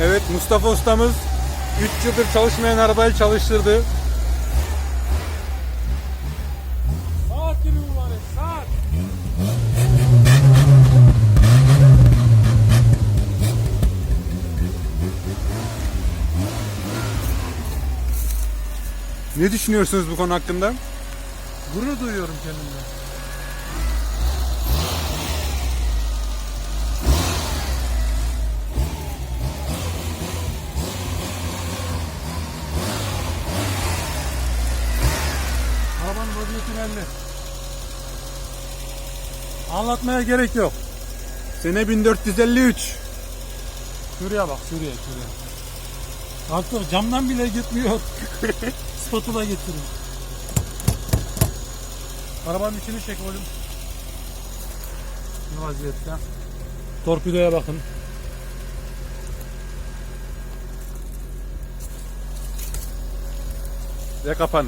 Evet Mustafa ustamız 3 yıldır çalışmayan arabayı çalıştırdı. Saat gibi mübarek saat. Ne düşünüyorsunuz bu konu hakkında? Gurur duyuyorum kendimden. Arabanın vaziyeti belli. Anlatmaya gerek yok. Sene 1453. Şuraya bak şuraya şuraya. Artık camdan bile gitmiyor. Spatula getirin. Arabanın içini çek oğlum. Ne vaziyette? Torpidoya bakın. Ve kapanış.